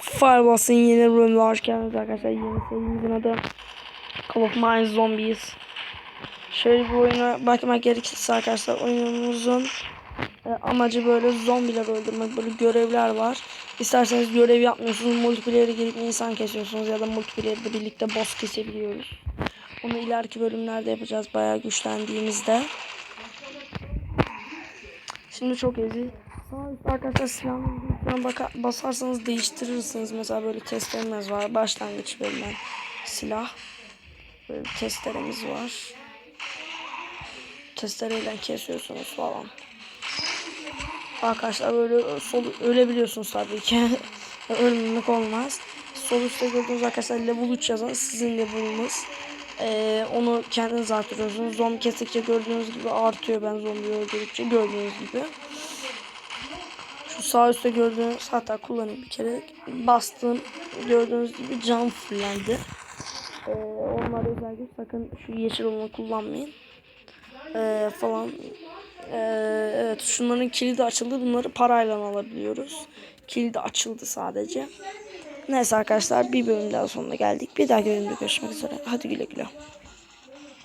Fireballs'ın yeni bölümüne hoş geldiniz arkadaşlar. Yeni serimizin adı Call of Mine Zombies. Şöyle bir oyuna bakmak gerekirse arkadaşlar oyunumuzun e, amacı böyle zombiler öldürmek. Böyle görevler var. İsterseniz görev yapmıyorsunuz. Multiplayer'e girip insan kesiyorsunuz ya da multiplayer'de birlikte boss kesebiliyoruz. Onu ileriki bölümlerde yapacağız bayağı güçlendiğimizde. Şimdi çok üstte arkadaşlar silahına baka, basarsanız değiştirirsiniz. Mesela böyle testeremiz var. Başlangıç verilen silah. Böyle bir testeremiz var. Testereyle kesiyorsunuz falan. Arkadaşlar böyle sol ölebiliyorsunuz tabii ki. Ölmemek olmaz. Sol üstte gördüğünüz arkadaşlar level 3 yazan sizin level'ınız. Ee, onu kendiniz artırıyorsunuz. Zombi kestikçe gördüğünüz gibi artıyor ben zombi öldürdükçe gördüğünüz gibi. Şu sağ üstte gördüğünüz hatta kullanayım bir kere bastığım gördüğünüz gibi cam fullendi. Ee, onları özellikle sakın şu yeşil olanı kullanmayın. Ee, falan. Ee, evet şunların kilidi açıldı. Bunları parayla alabiliyoruz. Kilidi açıldı sadece. Neyse arkadaşlar bir bölüm daha sonuna geldik. Bir dahaki bölümde görüşmek üzere. Hadi güle güle.